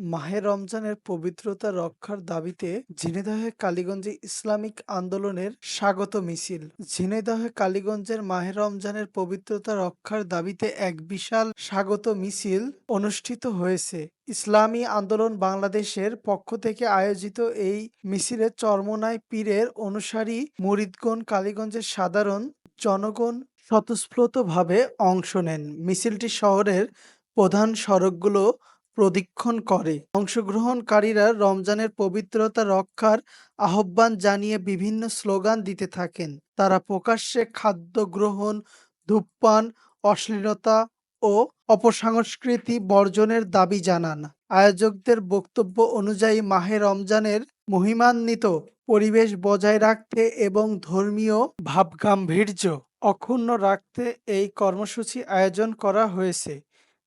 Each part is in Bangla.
মাহে রমজানের পবিত্রতা রক্ষার দাবিতে ঝিনাইদহে কালীগঞ্জে ইসলামিক আন্দোলনের স্বাগত মিছিল। ঝিনাইদহে কালীগঞ্জের মাহে রমজানের পবিত্রতা রক্ষার দাবিতে এক বিশাল স্বাগত মিছিল অনুষ্ঠিত হয়েছে। ইসলামী আন্দোলন বাংলাদেশের পক্ষ থেকে আয়োজিত এই মিছিলে চরমোনাই পীরের অনুসারী মুরিদগণ কালীগঞ্জের সাধারণ জনগণ স্বতঃস্ফূর্তভাবে অংশ নেন। মিছিলটি শহরের প্রধান সড়কগুলো প্রদক্ষিণ করে। অংশগ্রহণকারীরা রমজানের পবিত্রতা রক্ষার আহ্বান জানিয়ে বিভিন্ন স্লোগান দিতে থাকেন। তারা প্রকাশ্যে খাদ্য গ্রহণ, ধূমপান, অশ্লীলতা ও অপসংস্কৃতি বর্জনের দাবি জানান। আয়োজকদের বক্তব্য অনুযায়ী মাহে রমজানের মহিমান্বিত পরিবেশ বজায় রাখতে এবং ধর্মীয় ভাবগাম্ভীর্য অক্ষুণ্ণ রাখতে এই কর্মসূচি আয়োজন করা হয়েছে।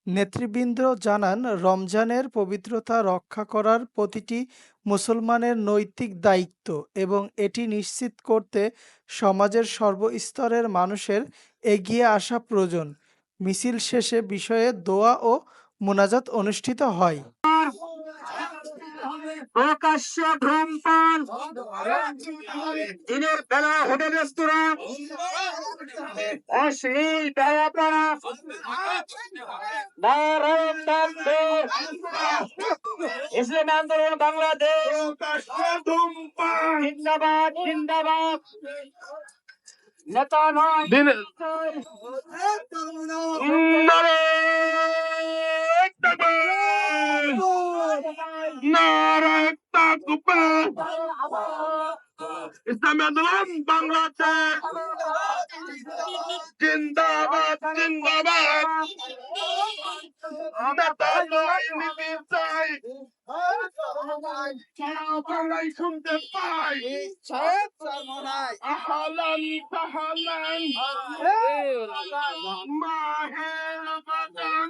নেতৃবৃন্দ জানান, রমজানের পবিত্রতা রক্ষা করার প্রতিটি মুসলমানের নৈতিক দায়িত্ব এবং এটি নিশ্চিত করতে সমাজের সর্বস্তরের মানুষের এগিয়ে আসা প্রয়োজন। মিছিল শেষে বিষয়ে দোয়া ও মোনাজাত অনুষ্ঠিত হয়। প্রকাশ্য ধূমপান দিনের বেলা হোটেল রেস্তোরাঁ। অশ্লীল বেড়াপড়া নারায়ণ ইসলাম আন্দোলন বাংলাদেশ। জিন্দাবাদ জিন্দাবাদ। নেতা নয়। ইসলামী আন্দোলন বাংলাদেশ জিন্দাবাদ জিন্দাবাদ নেতা নয় নীতি চাই বাংলায় শুনতে পাই আহলান সাহলান মাহে রমাদান